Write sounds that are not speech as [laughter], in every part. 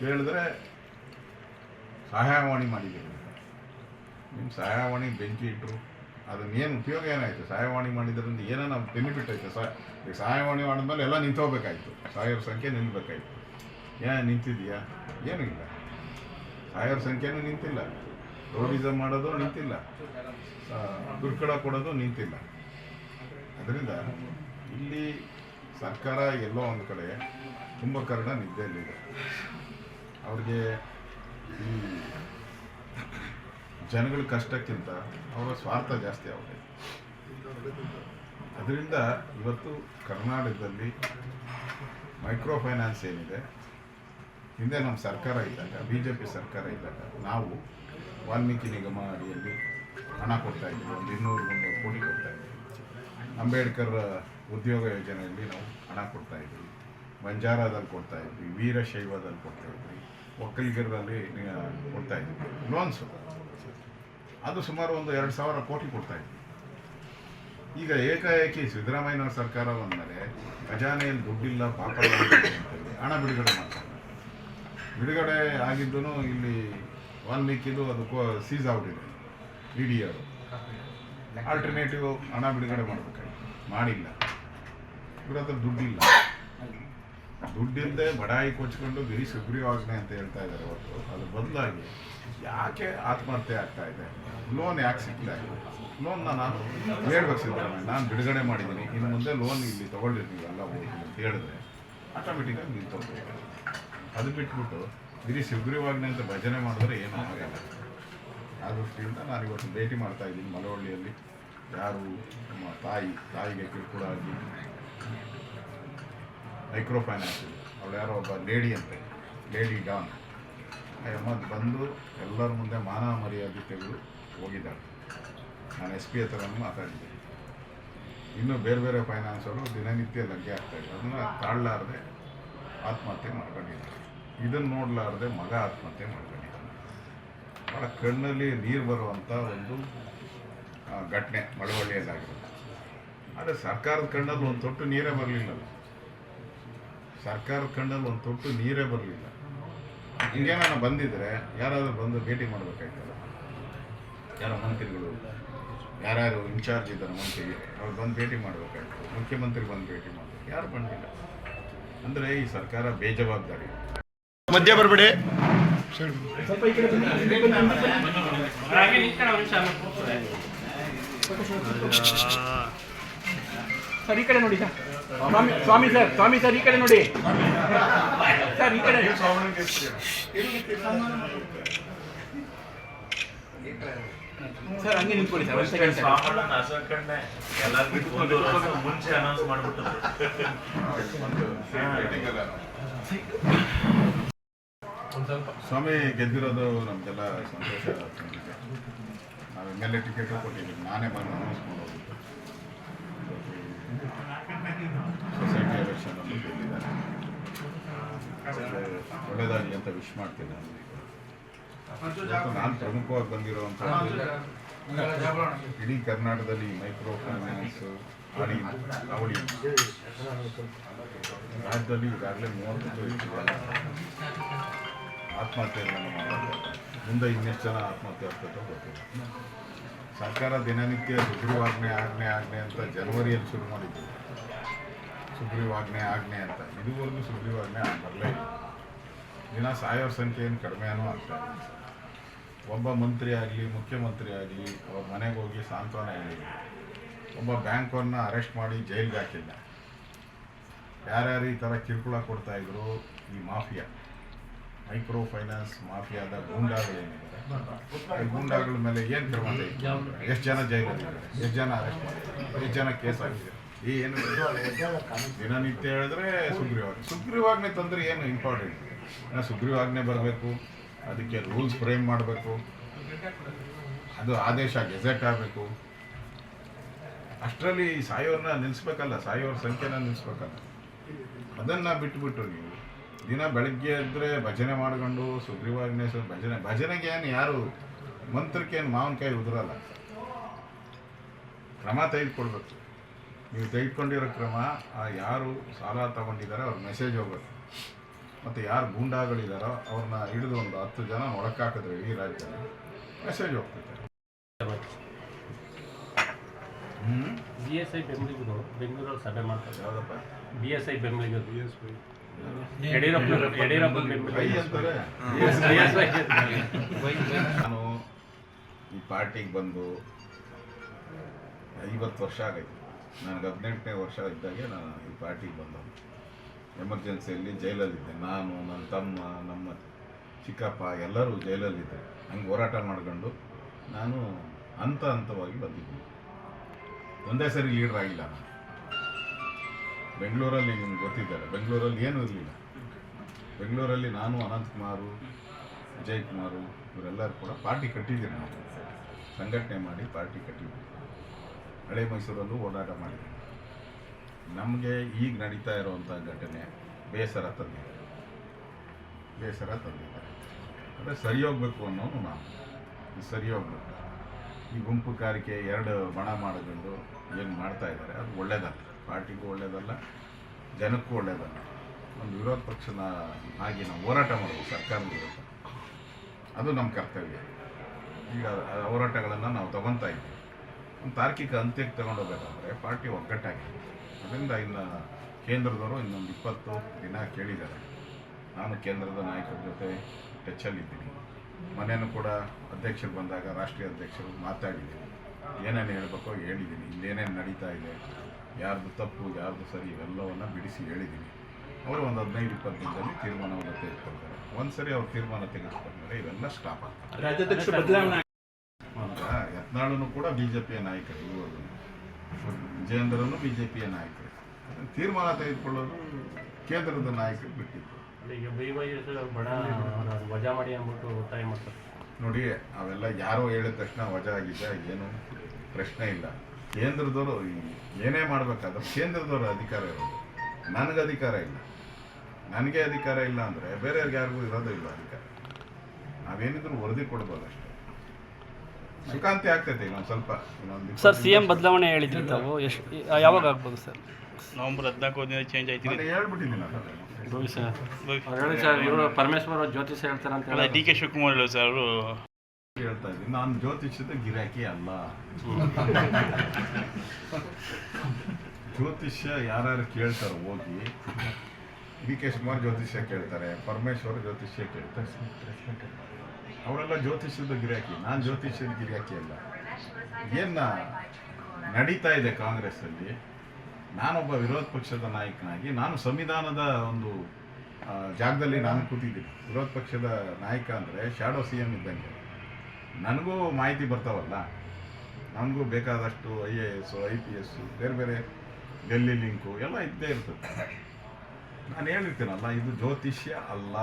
ಕೇಳಿದ್ರೆ ಸಹಾಯವಾಣಿ ಮಾಡಿದ್ದೀರಿ ನಿಮ್ಮ ಸಹಾಯವಾಣಿ ಬೆಂಕಿ ಇಟ್ಟರು ಅದನ್ನೇನು ಉಪಯೋಗ ಏನಾಯಿತು? ಸಹಾಯವಾಣಿ ಮಾಡಿದ್ರಿಂದ ಏನಾನ ಬೆನಿಫಿಟ್ ಆಯಿತು? ಸಹ ಈಗ ಸಹಾಯವಾಣಿ ಮಾಡಿದ್ಮೇಲೆ ಎಲ್ಲ ನಿಂತೋಗ್ಬೇಕಾಯ್ತು. ಸಾವಿರ ಸಂಖ್ಯೆ ನಿಲ್ಲಬೇಕಾಯ್ತು ಏ ನಿಂತಿದೆಯಾ ಏನೂ ಇಲ್ಲ. ಸಾವಿರ ಸಂಖ್ಯೆನೂ ನಿಂತಿಲ್ಲ. ಟೂರಿಸಮ್ ಮಾಡೋದು ನಿಂತಿಲ್ಲ. ದುರ್ಕಡ ಕೊಡೋದು ನಿಂತಿಲ್ಲ. ಅದರಿಂದ ಇಲ್ಲಿ ಸರ್ಕಾರ ಎಲ್ಲೋ ಒಂದು ಕಡೆ ಕುಂಭಕರ್ಣ ನಿದ್ದೆಯಲ್ಲಿದೆ. ಅವ್ರಿಗೆ ಈ ಜನಗಳ ಕಷ್ಟಕ್ಕಿಂತ ಅವರ ಸ್ವಾರ್ಥ ಜಾಸ್ತಿ ಅವ್ರಿಗೆ. ಅದರಿಂದ ಇವತ್ತು ಕರ್ನಾಟಕದಲ್ಲಿ ಮೈಕ್ರೋ ಫೈನಾನ್ಸ್ ಏನಿದೆ, ಹಿಂದೆ ನಮ್ಮ ಸರ್ಕಾರ ಇದ್ದಾಗ ಬಿ ಜೆ ಪಿ ಸರ್ಕಾರ ಇದ್ದಾಗ ನಾವು ವಾಲ್ಮೀಕಿ ನಿಗಮ ಅಡಿಯಲ್ಲಿ ಹಣ ಕೊಡ್ತಾ ಇದ್ವಿ, ಒಂದು ಇನ್ನೂರು ಮುನ್ನೂರು ಕೋಟಿ ಕೊಡ್ತಾ ಇದ್ವಿ. ಅಂಬೇಡ್ಕರ್ ಉದ್ಯೋಗ ಯೋಜನೆಯಲ್ಲಿ ನಾವು ಹಣ ಕೊಡ್ತಾ ಇದ್ವಿ. ಬಂಜಾರದಲ್ಲಿ ಕೊಡ್ತಾ ಇದ್ವಿ, ವೀರಶೈವದಲ್ಲಿ ಕೊಡ್ತಾ ಇದ್ವಿ. ಒಕ್ಕಲಿಗರಲ್ಲಿ ಕೊಡ್ತಾ ಇದ್ವಿ ಲೋನ್ಸು ಅದು ಸುಮಾರು ಒಂದು ಎರಡು ಸಾವಿರ ಕೋಟಿ ಕೊಡ್ತಾ ಇದ್ವಿ ಈಗ ಏಕಾಏಕಿ ಸಿದ್ದರಾಮಯ್ಯನವ್ರ ಸರ್ಕಾರ ಬಂದಮೇಲೆ ಖಜಾನೆಯಲ್ಲಿ ದುಡ್ಡಿಲ್ಲ, ಪಾಪ ಹಣ ಬಿಡುಗಡೆ ಮಾಡ್ತಾರೆ. ಬಿಡುಗಡೆ ಆಗಿದ್ದು ಇಲ್ಲಿ ವಾಲ್ಮೀಕಿದು ಅದು ಸೀಸ್ ಔಟಿದೆ ಇ ಡಿ ಅವರು. ಆಲ್ಟರ್ನೇಟಿವ್ ಹಣ ಬಿಡುಗಡೆ ಮಾಡಬೇಕಾಗಿತ್ತು ಮಾಡಿಲ್ಲ. ಇವ್ರ ಹತ್ರ ದುಡ್ಡಿಲ್ಲ. ದುಡ್ಡಿಲ್ಲದೆ ಬಡಾಯಿ ಕೊಚ್ಕೊಂಡು ಗಿರಿ ಸುಗ್ರೀವಾಜ್ಞೆ ಅಂತ ಹೇಳ್ತಾ ಇದ್ದಾರೆ ಅವತ್ತು ಅದ್ರ ಬದಲಾಗಿ ಯಾಕೆ ಆತ್ಮಹತ್ಯೆ ಆಗ್ತಾ ಇದೆ? ಲೋನ್ ಯಾಕೆ ಸಿಗ್ತಾ ಇದೆ ಲೋನ್ನ ನಾನು ಹೇಳ್ಬೇಕು ನಾನು ಬಿಡುಗಡೆ ಮಾಡಿದ್ದೀನಿ. ಇನ್ನು ಮುಂದೆ ಲೋನ್ ಇಲ್ಲಿ ತೊಗೊಂಡಿರ್ತೀವಿ ಎಲ್ಲ ಹೋಗಿ ಅಂತ ಹೇಳಿದ್ರೆ ಆಟೋಮೆಟಿಕಾಗಿ ನಿಂತೋಗ್ಬೇಕು ಅದು ಬಿಟ್ಬಿಟ್ಟು ಗಿರಿ ಸುಗ್ರೀವಾಜ್ಞೆ ಅಂತ ಭಜನೆ ಮಾಡಿದ್ರೆ ಏನೂ ಆಗಲ್ಲ. ಆ ದೃಷ್ಟಿಯಿಂದ ನಾನು ಇವತ್ತು ಭೇಟಿ ಮಾಡ್ತಾ ಇದ್ದೀನಿ ಮಲವಳ್ಳಿಯಲ್ಲಿ. ಯಾರು ನಮ್ಮ ತಾಯಿ, ತಾಯಿಗೆ ಕಿರುಕುಳ ಆಗಿ ಮೈಕ್ರೋ ಫೈನಾನ್ಸ್ ಅವಳು ಯಾರೋ ಒಬ್ಬ ಲೇಡಿ ಅಂತೆ. Lady don. ಅಮ್ಮ ಬಂದು ಎಲ್ಲರ ಮುಂದೆ ಮಾನ ಮರ್ಯಾದೆ ತೆಗೆದು ಹೋಗಿದ್ದಾಳೆ. ನಾನು ಎಸ್ ಪಿ ಹತ್ರ ಮಾತಾಡಿದ್ದೆ ಇನ್ನೂ ಬೇರೆ ಬೇರೆ ಫೈನಾನ್ಸ್ ಅವರು ದಿನನಿತ್ಯ ಲಗ್ಗೆ ಇದ್ದಾರೆ. ಅದನ್ನು ತಾಳಲಾರದೆ ಆತ್ಮಹತ್ಯೆ ಮಾಡ್ಕೊಂಡಿದ್ದಾರೆ. ಇದನ್ನು ನೋಡಲಾರದೆ ಮಗ ಆತ್ಮಹತ್ಯೆ ಮಾಡ್ಕೊಂಡಿದ್ದಾನೆ. ಭಾಳ ಕಣ್ಣಲ್ಲಿ ನೀರು ಬರುವಂಥ ಒಂದು ಘಟನೆ ಮಳವಳ್ಳಿಯಲ್ಲಾಗಿರುತ್ತೆ. ಆದರೆ ಸರ್ಕಾರದ ಕಣ್ಣಲ್ಲಿ ಒಂದು ತೊಟ್ಟು ನೀರೇ ಬರಲಿಲ್ಲಲ್ಲ. ಸರ್ಕಾರದ ಕಂಡಲ್ಲಿ ಒಂದು ತೊಟ್ಟು ನೀರೇ ಬರಲಿಲ್ಲ. ಹಿಂಗೇನಾನ ಬಂದಿದ್ರೆ ಯಾರಾದರೂ ಬಂದು ಭೇಟಿ ಮಾಡಬೇಕಾಯ್ತಲ್ಲ. ಯಾರೋ ಮಂತ್ರಿಗಳು ಯಾರ್ಯಾರು ಇನ್ಚಾರ್ಜ್ ಇದ್ದಾರೆ ಮಂತ್ರಿಗೆ ಅವ್ರು ಬಂದು ಭೇಟಿ ಮಾಡಬೇಕಾಯ್ತು. ಮುಖ್ಯಮಂತ್ರಿ ಬಂದು ಭೇಟಿ ಮಾಡಬೇಕು. ಯಾರು ಬಂದಿಲ್ಲ. ಅಂದರೆ ಈ ಸರ್ಕಾರ ಬೇಜವಾಬ್ದಾರಿ. ಮಧ್ಯ ಬರಬೇಡಿ. ಸರಿ ಈ ಕಡೆ ನೋಡಿ ಸ್ವಾಮಿ ಸ್ವಾಮಿ ಸರ್ ಸ್ವಾಮಿ ಸರ್ ಈ ಕಡೆ ನೋಡಿ. ಸರ್ ಈ ಕಡೆ. ಸರ್ ಹಂಗೆ ನಿಂತ್ಕೊಳ್ಳಿ ಸರ್ ಒಂದು ಸೆಕೆಂಡ್ ಸರ್. ಮುಂಚೆ ಅನೌನ್ಸ್ ಮಾಡ್ಬಿಟ್ಟು ಸ್ವಾಮಿ ಗೆದ್ದಿರೋದು ನಮ್ಗೆಲ್ಲ ಸಂತೋಷ ನಾವು ಎಂ ಎಲ್ ಎ ಟಿಕೆಟ್ ಕೊಟ್ಟಿದ್ದೀವಿ ನಾನೇ ಬಂದು ಅನೌನ್ಸ್ ಮಾಡೋಗಿದ್ದು ಸೊಸೈಟಿ ಒಳ್ಳೆಯದಾಗಲಿ ಅಂತ ವಿಶ್ ಮಾಡ್ತೀನಿ ನಾನು. ನಾನು ಪ್ರಮುಖವಾಗಿ ಬಂದಿರುವಂಥ ಇಡೀ ಕರ್ನಾಟಕದಲ್ಲಿ ಮೈಕ್ರೋ ಫೈನಾನ್ಸ್ ಆಡಿ ಅವಳಿ ರಾಜ್ಯದಲ್ಲಿ ಈಗಾಗಲೇ ಮೂವತ್ತು ಆತ್ಮಹತ್ಯೆಗಳನ್ನು ಮಾಡಿದ್ದಾರೆ ಮುಂದೆ ಇನ್ನೆಷ್ಟು ಜನ ಆತ್ಮಹತ್ಯೆ ಅಂತ ಗೊತ್ತಿಲ್ಲ. ಸರ್ಕಾರ ದಿನನಿತ್ಯ ಸುಗ್ರೀವಾಜ್ಞೆ, ಆಜ್ಞೆ ಆಜ್ಞೆ ಅಂತ ಜನವರಿಯಲ್ಲಿ ಶುರು ಮಾಡಿದ್ದು. ಸುಗ್ರೀವಾಜ್ಞೆ, ಆಜ್ಞೆ ಅಂತ. ಇದುವರೆಗೂ ಸುಗ್ರೀವಾಜ್ಞೆ ಬರಲೇ ಇಲ್ಲ. ದಿನ ಸಾಯೋರ ಸಂಖ್ಯೆ ಏನು ಕಡಿಮೆನೂ ಆಗ್ತಾ ಇಲ್ಲ. ಒಬ್ಬ ಮಂತ್ರಿ ಆಗಲಿ, ಮುಖ್ಯಮಂತ್ರಿ ಆಗಲಿ, ಅವ್ರ ಮನೆಗೆ ಹೋಗಿ ಸಾಂತ್ವನ ಹೇಳಿಲ್ಲ ಒಬ್ಬ ಬ್ಯಾಂಕವ್ರನ್ನ ಅರೆಸ್ಟ್ ಮಾಡಿ ಜೈಲಿಗೆ ಹಾಕಿಲ್ಲ ಯಾರ್ಯಾರು ಈ ಥರ ಕಿರುಕುಳ ಕೊಡ್ತಾಯಿದ್ರು ಈ ಮಾಫಿಯಾ. ಮೈಕ್ರೋ ಫೈನಾನ್ಸ್ ಮಾಫಿಯಾದ ಗೂಂಡಾಗಳೇನಿದ್ದಾರೆ ಈ ಗೂಂಡಾಗಳ ಮೇಲೆ ಏನು ಕ್ರಮ ಎಷ್ಟು ಜನ ಜೈಲಲ್ಲಿದ್ದಾರೆ ಎಷ್ಟು ಜನ ಅರೆಸ್ಟ್ ಮಾಡಿದ್ದಾರೆ? ಎಷ್ಟು ಜನ ಕೇಸ್ ಆಗಿದೆ? ಈ ಏನು ದಿನನಿತ್ಯ ಹೇಳಿದ್ರೆ ಸುಗ್ರೀವಾಜ್ಞೆ. ಸುಗ್ರೀವಾಜ್ಞೆ ತಂದರೆ ಏನು ಇಂಪಾರ್ಟೆಂಟ್ ಸುಗ್ರೀವಾಜ್ಞೆ ಬರಬೇಕು, ಅದಕ್ಕೆ ರೂಲ್ಸ್ ಫ್ರೇಮ್ ಮಾಡಬೇಕು, ಅದು ಆದೇಶ ಗೆಜೆಟ್ ಆಗಬೇಕು ಅಷ್ಟರಲ್ಲಿ ಸಾಯೋರನ್ನ ನಿಲ್ಲಿಸ್ಬೇಕಲ್ಲ ಸಾಯೋರ ಸಂಖ್ಯೆನ ನಿಲ್ಲಿಸ್ಬೇಕಲ್ಲ ಅದನ್ನು ಬಿಟ್ಬಿಟ್ಟು ನೀವು ದಿನ ಬೆಳಗ್ಗೆ ಎದ್ದರೆ ಭಜನೆ ಮಾಡ್ಕೊಂಡು ಸುಗ್ರೀವಾಗ್ನೇಶ್ವರ ಭಜನೆ ಭಜನೆಗೆ ಏನು ಯಾರು ಮಂತ್ರಕ್ಕೆ ಏನು ಮಾವಿನಕಾಯಿ ಉದುರಲ್ಲ. ಕ್ರಮ ತೆಗೆದುಕೊಡ್ಬೇಕು ನೀವು ತೆಗೆದುಕೊಂಡಿರೋ ಕ್ರಮ ಆ ಯಾರು ಸಾಲ ತಗೊಂಡಿದ್ದಾರೆ ಅವ್ರ ಮೆಸೇಜ್ ಹೋಗ್ಬೇಕು. ಮತ್ತು ಯಾರು ಗೂಂಡಾಗಳಿದ್ದಾರೋ ಅವ್ರನ್ನ ಹಿಡಿದು ಒಂದು ಹತ್ತು ಜನ ಒಳಕಾಕಿದ್ರೆ ಈ ರಾಜ್ಯದಲ್ಲಿ ಮೆಸೇಜ್ ಹೋಗ್ತೈತೆ. ಹ್ಞೂ ಬಿ ಎಸ್ ಐ ಬೆಂಬಲಿಗರು ಬೆಂಗಳೂರಲ್ಲಿ ಸಭೆ ಮಾಡ್ತಾರೆ. ಯಾವುದಪ್ಪ? ಬಿ ಎಸ್ ಐ ಬೆಂಬಲಿಗರು ಬಿ ಎಸ್ ಕೈ ನಾನು ಈ ಪಾರ್ಟಿಗೆ ಬಂದು ಐವತ್ತು ವರ್ಷ ಆಗೈತೆ ನನಗೆ ಹದಿನೆಂಟನೇ ವರ್ಷ ಇದ್ದಾಗೆ ನಾನು ಈ ಪಾರ್ಟಿಗೆ ಬಂದು ಎಮರ್ಜೆನ್ಸಿಯಲ್ಲಿ ಜೈಲಲ್ಲಿದ್ದೆ. ನಾನು ನನ್ನ ತಮ್ಮ ನಮ್ಮ ಚಿಕ್ಕಪ್ಪ ಎಲ್ಲರೂ ಜೈಲಲ್ಲಿದ್ದೆ ಹಂಗೆ ಹೋರಾಟ ಮಾಡ್ಕೊಂಡು ನಾನು ಹಂತ ಹಂತವಾಗಿ ಬಂದಿದ್ದೀನಿ. ಒಂದೇ ಸರಿ ಲೀಡರ್ ಆಗಿಲ್ಲ ನಾನು. ಬೆಂಗಳೂರಲ್ಲಿ ನಿಮ್ಗೆ ಗೊತ್ತಿದ್ದಾರೆ. ಬೆಂಗಳೂರಲ್ಲಿ ಏನೂ ಇರಲಿಲ್ಲ. ಬೆಂಗಳೂರಲ್ಲಿ ನಾನು ಅನಂತಕುಮಾರು ವಿಜಯ್ ಕುಮಾರು ಇವರೆಲ್ಲರೂ ಕೂಡ ಪಾರ್ಟಿ ಕಟ್ಟಿದ್ದೀವಿ ನಾವು. ಸಂಘಟನೆ ಮಾಡಿ ಪಾರ್ಟಿ ಕಟ್ಟಿದ್ದೀವಿ. ಹಳೆ ಮೈಸೂರಲ್ಲೂ ಓಡಾಟ ಮಾಡಿದ್ದೀವಿ. ನಮಗೆ ಈಗ ನಡೀತಾ ಇರುವಂಥ ಘಟನೆ ಬೇಸರ ತಂದಿದೆ. ಬೇಸರ ತಂದಿದೆ. ಅಂದರೆ ಸರಿ ಹೋಗ್ಬೇಕು ಅನ್ನೋನು ನಾವು. ಸರಿ ಹೋಗ್ಬೇಕು. ಈ ಗುಂಪು ಕಾರಿಕೆ ಎರಡು ಬಣ ಮಾಡಿಕೊಂಡು ಏನು ಮಾಡ್ತಾ ಇದ್ದಾರೆ, ಅದು ಒಳ್ಳೇದಲ್ಲ. ಪಾರ್ಟಿಗೂ ಒಳ್ಳೆಯದಲ್ಲ ಜನಕ್ಕೂ ಒಳ್ಳೇದಲ್ಲ. ಒಂದು ವಿರೋಧ ಪಕ್ಷದ ಆಗಿ ನಾವು ಹೋರಾಟ ಮಾಡಬೇಕು ಸರ್ಕಾರದ ವಿರುದ್ಧ. ಅದು ನಮ್ಮ ಕರ್ತವ್ಯ. ಈಗ ಹೋರಾಟಗಳನ್ನು ನಾವು ತಗೊತಾ ಇದ್ದೀವಿ. ಒಂದು ತಾರ್ಕಿಕ ಅಂತ್ಯಕ್ಕೆ ತಗೊಂಡೋಗ್ಬೇಕಾದ್ರೆ ಪಾರ್ಟಿ ಒಗ್ಗಟ್ಟಾಗಿದೆ. ಅದರಿಂದ ಇನ್ನು ಕೇಂದ್ರದವರು ಇನ್ನೊಂದು ಇಪ್ಪತ್ತು ದಿನ ಕೇಳಿದ್ದಾರೆ. ನಾನು ಕೇಂದ್ರದ ನಾಯಕರ ಜೊತೆ ಟಚ್ಚಲ್ಲಿದ್ದೀನಿ ಮನೆಯೂ ಕೂಡ ಅಧ್ಯಕ್ಷರು ಬಂದಾಗ ರಾಷ್ಟ್ರೀಯ ಅಧ್ಯಕ್ಷರು ಮಾತಾಡಿದ್ದೀನಿ. ಏನೇನು ಹೇಳಬೇಕೋ ಹೇಳಿದ್ದೀನಿ. ಇಲ್ಲೇನೇನು ನಡೀತಾ ಇದೆ. ಯಾರ್ದು ತಪ್ಪು ಯಾರ್ದು ಸರಿ ಇವೆಲ್ಲವನ್ನು ಬಿಡಿಸಿ ಹೇಳಿದ್ದೀನಿ. ಅವರು ಒಂದು ಹದಿನೈದು ಇಪ್ಪತ್ತು ದಿನದಲ್ಲಿ ತೀರ್ಮಾನವನ್ನು ತೆಗೆದುಕೊಳ್ತಾರೆ. ಒಂದ್ಸರಿ ಅವ್ರು ತೀರ್ಮಾನ ತೆಗೆದುಕೊಂಡ್ರೆ ಇವೆಲ್ಲ ಸ್ಟಾಪ್ ಆಗ್ತದೆ. ಯತ್ನಾಳನು ಕೂಡ ಬಿ ಜೆ ಪಿಯ ನಾಯಕರು ಇವರು ವಿಜಯೇಂದ್ರನು ಬಿ ಜೆ ಪಿಯ ನಾಯಕರು. ತೀರ್ಮಾನ ತೆಗೆದುಕೊಳ್ಳೋದು ಕೇಂದ್ರದ ನಾಯಕರು ಬಿಟ್ಟಿದ್ದು. ಈಗ ಬಿ ವೈ ಎಸ್ ಬಡ ಅವ್ರ ವಜಾ ಮಾಡಿ ಅಂದ್ಬಿಟ್ಟು ಒತ್ತಾಯ ಮಾಡ್ತಾರೆ. ನೋಡಿ ಅವೆಲ್ಲ ಯಾರೋ ಹೇಳಿದ ತಕ್ಷಣ ವಜಾ ಆಗಿದೆ ಏನು ಪ್ರಶ್ನೆ ಇಲ್ಲ. ಕೇಂದ್ರದವರು ಏನೇ ಮಾಡಬೇಕಾದ್ರೆ ಕೇಂದ್ರದವರು ಅಧಿಕಾರ ಇರೋದು. ನನಗೆ ಅಧಿಕಾರ ಇಲ್ಲ. ನನಗೆ ಅಧಿಕಾರ ಇಲ್ಲ ಅಂದರೆ ಬೇರೆಯವ್ರಿಗೆ ಯಾರಿಗೂ ಇರೋದೇ ಇಲ್ಲ ಅಧಿಕಾರ. ನಾವೇನಿದ್ರು ವರದಿ ಕೊಡ್ಬೋದು ಅಷ್ಟೇ. ಸುಖಾಂತಿ ಆಗ್ತೈತೆ ಇನ್ನೊಂದು ಸ್ವಲ್ಪ ಇನ್ನೊಂದು ಸರ್ ಸಿ ಎಂ ಬದಲಾವಣೆ ಹೇಳಿದ್ರಿ ತಾವು. ಎಷ್ಟು ಯಾವಾಗ ಆಗ್ಬೋದು ಸರ್? ನವಂಬರ್ ಹದಿನಾಲ್ಕು ದಿನ ಚೇಂಜ್ ಆಯ್ತು. ಅಂತ ಹೇಳ್ಬಿಟ್ಟಿದ್ದೀನಿ ಪರಮೇಶ್ವರ್ ಜ್ಯೋತಿಷ್ ಹೇಳ್ತಾರೆ ಅಂತ ಅಲ್ಲ ಡಿ ಕೆ ಶಿವಕುಮಾರ್ ಹೇಳಿ ಸರ್ ಅವರು ಹೇಳ್ತಾ ಇದ್ದೀನಿ. ನಾನು ಜ್ಯೋತಿಷ್ಯದ ಗಿರಾಕಿ ಅಲ್ಲ. [laughs] ಜ್ಯೋತಿಷ್ಯ ಯಾರ್ಯಾರು ಕೇಳ್ತಾರೋ ಹೋಗಿ ಡಿ ಕೆ ಶಿವಕುಮಾರ್ ಜ್ಯೋತಿಷ್ಯ ಕೇಳ್ತಾರೆ ಪರಮೇಶ್ವರ್ ಜ್ಯೋತಿಷ್ಯ ಕೇಳ್ತಾರೆ ಅವರೆಲ್ಲ ಜ್ಯೋತಿಷ್ಯದ ಗಿರಾಕಿ ನಾನು ಜ್ಯೋತಿಷ್ಯದ ಗಿರಾಕಿ ಅಲ್ಲ. ಏನ ನಡೀತಾ ಇದೆ ಕಾಂಗ್ರೆಸ್ಸಲ್ಲಿ? ನಾನೊಬ್ಬ ವಿರೋಧ ಪಕ್ಷದ ನಾಯಕನಾಗಿ ನಾನು ಸಂವಿಧಾನದ ಒಂದು ಜಾಗದಲ್ಲಿ ನಾನು ಕೂತಿದ್ದೀನಿ. ವಿರೋಧ ಪಕ್ಷದ ನಾಯಕ ಅಂದರೆ ಶ್ಯಾಡೋ ಸಿ ಎಂ ಇದ್ದಂಗೆ. ನನಗೂ ಮಾಹಿತಿ ಬರ್ತಾವಲ್ಲ? ನನಗೂ ಬೇಕಾದಷ್ಟು I A S I P S ಬೇರೆ ಬೇರೆ ಡೆಲ್ಲಿ ಲಿಂಕು ಎಲ್ಲ ಇದ್ದೇ ಇರ್ತದೆ. ನಾನು ಹೇಳಿರ್ತೀನಲ್ಲ ಇದು ಜ್ಯೋತಿಷ್ಯ ಅಲ್ಲ.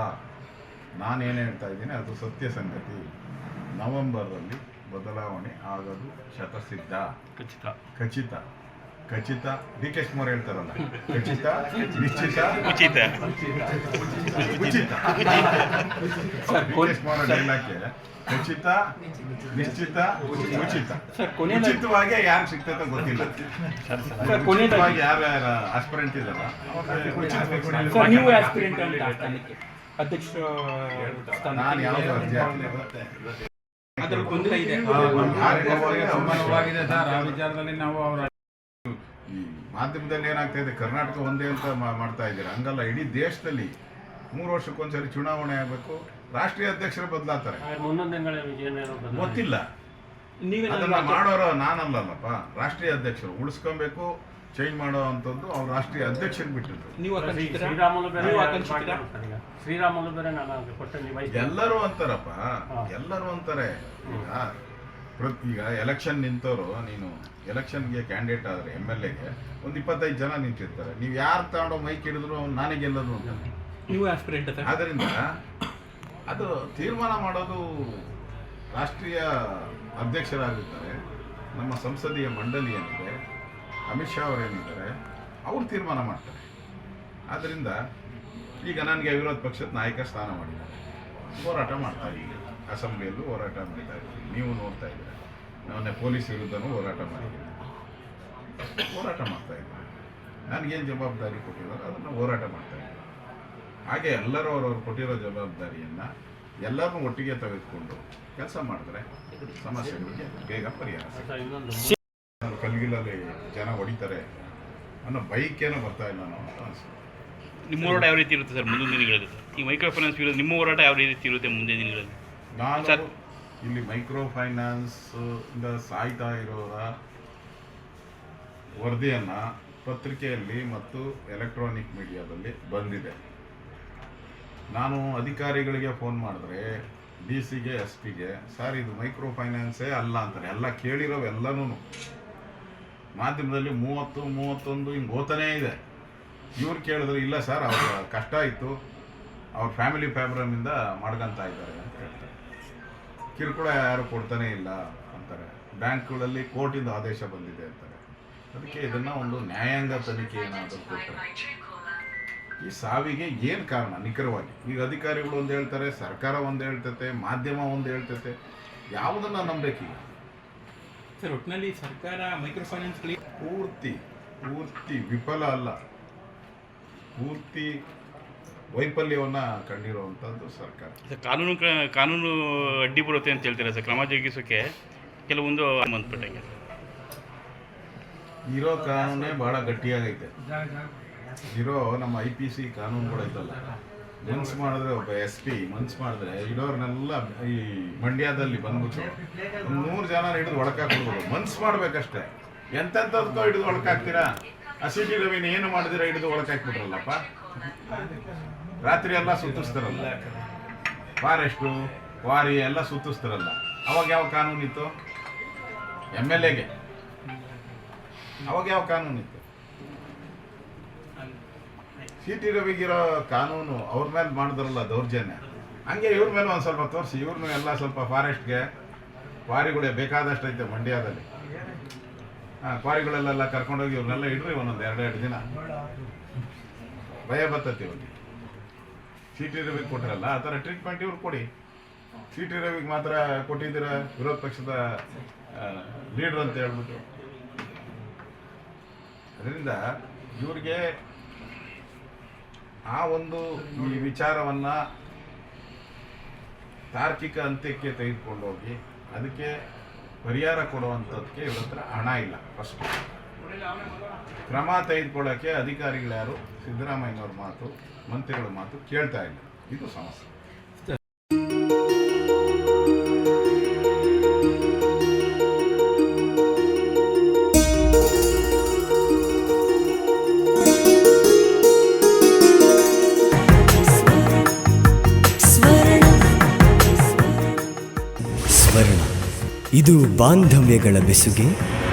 ನಾನೇನು ಹೇಳ್ತಾ ಇದ್ದೀನಿ ಅದು ಸತ್ಯ ಸಂಗತಿ. ನವೆಂಬರಲ್ಲಿ ಬದಲಾವಣೆ ಆಗೋದು ಶತಸಿದ್ಧ. ಖಚಿತ. ಖಚಿತ. ಖಚಿತ. ಡಿ ಕೆ ಶಿವಕುಮಾರ್ ಹೇಳ್ತಾರಲ್ಲ. ಖಚಿತ ನಿಶ್ಚಿತ ಉಚಿತ. ಉಚಿತ. ಸರ್ ಡಿ ಕೆ ಕೊನೆ ಶಿವಕುಮಾರ್ ಡೈಲಾಗ್ಗೆ ಖಚಿತ ನಿಶ್ಚಿತ ಉಚಿತ. ಉಚಿತವಾಗಿ ಯಾರು ಸಿಗ್ತೈತೆ ಗೊತ್ತಿಲ್ಲ. ಉಚಿತವಾಗಿ ಯಾರು ಯಾರು ಆಸ್ಪಿರೆಂಟ್ ಇದಾರ. ನೀವು ಆಸ್ಪಿರೆಂಟ್ ಅಧ್ಯಕ್ಷ ನಾನು ಯಾವುದು ಅರ್ಜಿ ಗೊಂದಲ ಇದೆ. ಅವಮಾನವಾಗಿದೆ ಸರ್. ಆ ವಿಚಾರದಲ್ಲಿ ನಾವು ಅವರ ಮಾಧ್ಯಮದಲ್ಲಿ ಏನಾಗ್ತಾ ಇದೆ? ಕರ್ನಾಟಕ ಒಂದೇ ಅಂತ ಮಾಡ್ತಾ ಇದ್ದೀರಾ? ಹಂಗಲ್ಲ ಇಡೀ ದೇಶದಲ್ಲಿ ಮೂರು ವರ್ಷಕ್ಕೊಂದ್ಸರಿ ಚುನಾವಣೆ ಆಗಬೇಕು. ರಾಷ್ಟ್ರೀಯ ಅಧ್ಯಕ್ಷರು ಬದಲಾತಾರೆ ಗೊತ್ತಿಲ್ಲ. ನೀವೇ ಅದನ್ನ ಮಾಡೋರು ನಾನಲ್ಲಪ್ಪ ರಾಷ್ಟ್ರೀಯ ಅಧ್ಯಕ್ಷರು ಉಳಿಸ್ಕೊಬೇಕು ಚೇಂಜ್ ಮಾಡೋ ಅಂಥದ್ದು ಅವ್ರು ರಾಷ್ಟ್ರೀಯ ಅಧ್ಯಕ್ಷರು ಬಿಟ್ಟಿದ್ರು. ಶ್ರೀರಾಮುಲು ಎಲ್ಲರೂ ಅಂತಾರಪ್ಪ. ಎಲ್ಲರೂ ಅಂತಾರೆ. ಈಗ ಪ್ರತಿ ಈಗ ಎಲೆಕ್ಷನ್ ನಿಂತವರು ನೀನು ಎಲೆಕ್ಷನ್ಗೆ ಕ್ಯಾಂಡಿಡೇಟ್ ಆದರೆ ಎಂ ಎಲ್ ಎಗೆ ಒಂದು ಇಪ್ಪತ್ತೈದು ಜನ ನಿಂತಿರ್ತಾರೆ. ನೀವು ಯಾರು ತಗೊಂಡೋ ಮೈಕ್ ಹಿಡಿದ್ರು ಅವ್ನು ನಾನೇ ಗೆಲ್ಲೋದು ಅಂತ. ನೀವು ಆಸ್ಪಿರೆಂಟ್ ಆದ್ದರಿಂದ ಅದು ತೀರ್ಮಾನ ಮಾಡೋದು ರಾಷ್ಟ್ರೀಯ ಅಧ್ಯಕ್ಷರಾಗಿರ್ತಾರೆ. ನಮ್ಮ ಸಂಸದೀಯ ಮಂಡಳಿ ಏನಿದೆ ಅಮಿತ್ ಶಾ ಅವರೇನಿದ್ದಾರೆ ಅವರು ತೀರ್ಮಾನ ಮಾಡ್ತಾರೆ. ಆದ್ದರಿಂದ ಈಗ ನನಗೆ ವಿರೋಧ ಪಕ್ಷದ ನಾಯಕ ಸ್ಥಾನ ಮಾಡಿದ್ದಾರೆ. ಹೋರಾಟ ಮಾಡ್ತಾರೆ ಇದ್ದೀವಿ ಅಸೆಂಬ್ಲಿಯಲ್ಲೂ ಹೋರಾಟ ಮಾಡ್ತಾ ಇದ್ದೀವಿ ನೀವು ನೋಡ್ತಾ ಇದ್ದೀರ. ನಾವನ್ನೇ ಪೊಲೀಸ್ ವಿರುದ್ಧನೂ ಹೋರಾಟ ಮಾಡಿದ್ದೀನಿ ಹೋರಾಟ ಮಾಡ್ತಾ ಇದ್ದೀವಿ ನನಗೇನು ಜವಾಬ್ದಾರಿ ಕೊಟ್ಟಿದ್ದಾರೆ, ಅದನ್ನು ಹೋರಾಟ ಮಾಡ್ತಾ ಇದ್ದೀವಿ ಹಾಗೆ ಎಲ್ಲರೂ ಅವರವ್ರು ಕೊಟ್ಟಿರೋ ಜವಾಬ್ದಾರಿಯನ್ನು ಎಲ್ಲರನ್ನೂ ಒಟ್ಟಿಗೆ ತೆಗೆದುಕೊಂಡು ಕೆಲಸ ಮಾಡಿದ್ರೆ ಸಮಸ್ಯೆಗಳಿಗೆ ಬೇಗ ಪರಿಹಾರ ಕಲ್ಗಿಲಲ್ಲಿ ಜನ ಹೊಡಿತಾರೆ ಅನ್ನೋ ಬೈಕೇನೋ ಬರ್ತಾ ಇಲ್ಲ ನಾವು ನಿಮ್ಮ ಹೋರಾಟ ಯಾವ ರೀತಿ ಇರುತ್ತೆ ಸರ್ ಮುಂದಿನ ದಿನಗಳಲ್ಲಿ? ಈ ಮೈಕ್ರೋ ಫೈನಾನ್ಸ್ ನಿಮ್ಮ ಹೋರಾಟ ಯಾವ ರೀತಿ ಇರುತ್ತೆ ಮುಂದಿನ ದಿನಗಳಲ್ಲಿ? ನಾನು ಇಲ್ಲಿ ಮೈಕ್ರೋ ಫೈನಾನ್ಸ್ ಇಂದ ಸಾಯ್ತಾ ಇರೋರ ವರದಿಯನ್ನು ಪತ್ರಿಕೆಯಲ್ಲಿ ಮತ್ತು ಎಲೆಕ್ಟ್ರಾನಿಕ್ ಮೀಡಿಯಾದಲ್ಲಿ ಬಂದಿದೆ. ನಾನು ಅಧಿಕಾರಿಗಳಿಗೆ ಫೋನ್ ಮಾಡಿದ್ರೆ ಡಿ ಸಿಗೆ ಎಸ್ ಪಿಗೆ ಸರ್ ಇದು ಮೈಕ್ರೋ ಫೈನಾನ್ಸೇ ಅಲ್ಲ ಅಂತಾರೆ. ಎಲ್ಲ ಕೇಳಿರೋವೆಲ್ಲನೂ ಮಾಧ್ಯಮದಲ್ಲಿ ಮೂವತ್ತು ಮೂವತ್ತೊಂದು ಹಿಂಗೆ ಓತನೇ ಇದೆ. ಇವ್ರು ಕೇಳಿದ್ರೆ ಇಲ್ಲ ಸರ್ ಅವ್ರ ಕಷ್ಟ ಇತ್ತು. ಅವ್ರ ಫ್ಯಾಮಿಲಿ ಫ್ಯಾಬ್ರಮಿಂದ ಮಾಡ್ಕೊತಾ ಇದ್ದಾರೆ ಅಂತ ಹೇಳ್ತಾರೆ. ಕಿರುಕುಳ ಯಾರು ಕೊಡ್ತಾನೆ ಇಲ್ಲ ಅಂತಾರೆ. ಬ್ಯಾಂಕ್ಗಳಲ್ಲಿ ಕೋರ್ಟಿಂದ ಆದೇಶ ಬಂದಿದೆ ಅಂತಾರೆ. ಅದಕ್ಕೆ ಇದನ್ನ ಒಂದು ನ್ಯಾಯಾಂಗ ತನಿಖೆ ಏನಾದರೂ ಕೊಟ್ಟರೆ ಈ ಸಾವಿಗೆ ಏನು ಕಾರಣ? ನಿಖರವಾಗಿ. ಈಗ ಅಧಿಕಾರಿಗಳು ಒಂದು ಹೇಳ್ತಾರೆ ಸರ್ಕಾರ ಒಂದು ಹೇಳ್ತತೆ ಮಾಧ್ಯಮ ಒಂದು ಹೇಳ್ತತೆ. ಯಾವುದನ್ನ ನಂಬಬೇಕೀಗ ಸರ್ ಒಟ್ಟಿನಲ್ಲಿ ಸರ್ಕಾರ ಮೈಕ್ರೋ ಫೈನಾನ್ಸ್ ಪೂರ್ತಿ ಪೂರ್ತಿ ವಿಫಲ ಅಲ್ಲ. ಪೂರ್ತಿ ವೈಫಲ್ಯವನ್ನು ಕಂಡಿರುವಂಥದ್ದು ಸರ್ಕಾರ. ಕಾನೂನು ಕಾನೂನು ಅಡ್ಡಿ ಬರುತ್ತೆ ಅಂತ ಹೇಳ್ತೀರಾ ಸರ್? ಕ್ರಮ ಜರುಗಿಸೋಕ್ಕೆ ಕೆಲವೊಂದು ಸಂಬಂಧಪಟ್ಟಂಗೆ ಇರೋ ಕಾನೂನೇ ಬಹಳ ಗಟ್ಟಿಯಾಗೈತೆ. ಇರೋ ನಮ್ಮ ಐ ಪಿ ಸಿ ಕಾನೂನುಗಳೈತಲ್ಲ ಮನ್ಸು ಮಾಡಿದ್ರೆ ಒಬ್ಬ ಎಸ್ ಪಿ ಮನ್ಸು ಮಾಡಿದ್ರೆ ಇರೋರ್ನೆಲ್ಲ ಈ ಮಂಡ್ಯದಲ್ಲಿ ಬಂದ್ಬಿಟ್ಟು ಒಂದು ನೂರು ಜನ ಹಿಡಿದು ಒಳಕಾಕ್ಬಿಡ್ಬೋದು ಮನ್ಸು ಮಾಡ್ಬೇಕಷ್ಟೇ. ಎಂತೆಂಥದ್ಕೋ ಹಿಡಿದು ಒಳಕಾಕ್ತೀರಾ ಆ ಸಿ ಟಿ ರವಿನ ಏನು ಮಾಡಿದಿರ ಹಿಡಿದು ಒಳಕಾಕ್ಬಿಟ್ರಲ್ಲಪ್ಪ ರಾತ್ರಿ ಎಲ್ಲ ಸುತ್ತಿಸ್ತಾರಲ್ಲ. ಫಾರೆಸ್ಟು ವಾರಿ ಎಲ್ಲ ಸುತ್ತಿಸ್ತಾರಲ್ಲ. ಅವಾಗ ಯಾವ ಕಾನೂನಿತ್ತು ಎಂ ಎಲ್ ಎಗೆ ಅವಾಗ ಯಾವ ಕಾನೂನಿತ್ತು ಸಿ ಟಿ ರವಿಗಿರೋ ಕಾನೂನು ಅವ್ರ ಮೇಲೆ ಮಾಡಿದ್ರಲ್ಲ ದೌರ್ಜನ್ಯ. ಹಂಗೆ ಇವ್ರ ಮೇಲೆ ಒಂದು ಸ್ವಲ್ಪ ತೋರಿಸಿ. ಇವ್ರನ್ನೂ ಎಲ್ಲ ಸ್ವಲ್ಪ ಫಾರೆಸ್ಟ್ಗೆ ಕ್ವಾರಿಗಳೇ ಬೇಕಾದಷ್ಟು ಐತೆ ಮಂಡ್ಯದಲ್ಲಿ. ಹಾಂ ಕ್ವಾರಿಗಳಲ್ಲೆಲ್ಲ ಕರ್ಕೊಂಡೋಗಿ ಇವ್ರನ್ನೆಲ್ಲ ಇಡ್ರಿ ಒಂದೊಂದು ಎರಡು ಎರಡು ದಿನ. ಭಯ ಬರ್ತೈತಿ ಇವ್ರಿಗೆ. ಸಿ ಟಿ ರವಿಗೆ ಕೊಟ್ಟಿರಲ್ಲ, ಆ ಥರ ಟ್ರೀಟ್ಮೆಂಟ್ ಇವ್ರು ಕೊಡಿ. ಸಿ ಟಿ ರವಿಗೆ ಮಾತ್ರ ಕೊಟ್ಟಿದ್ದೀರ ವಿರೋಧ ಪಕ್ಷದ ಲೀಡರ್ ಅಂತ ಹೇಳ್ಬಿಟ್ಟು. ಅದರಿಂದ ಇವ್ರಿಗೆ ಆ ಒಂದು ಈ ವಿಚಾರವನ್ನು ತಾರ್ಕಿಕ ಅಂತ್ಯಕ್ಕೆ ತೆಗೆದುಕೊಂಡೋಗಿ ಅದಕ್ಕೆ ಪರಿಹಾರ ಕೊಡುವಂಥದ್ದಕ್ಕೆ ಇವ್ರ ಹತ್ರ ಹಣ ಇಲ್ಲ ಫಸ್ಟ್ ಕ್ರಮ ತೆಗೆದುಕೊಳ್ಳೋಕ್ಕೆ ಅಧಿಕಾರಿಗಳ್ಯಾರು ಸಿದ್ದರಾಮಯ್ಯನವ್ರ ಮಾತು ಮಂತ್ರಿಗಳ ಮಾತು ಕೇಳ್ತಾ ಇಲ್ಲ. ಇದು ಸಮಸ್ಯೆ. ಇದು ಬಾಂಧವ್ಯಗಳ ಬೆಸುಗೆ.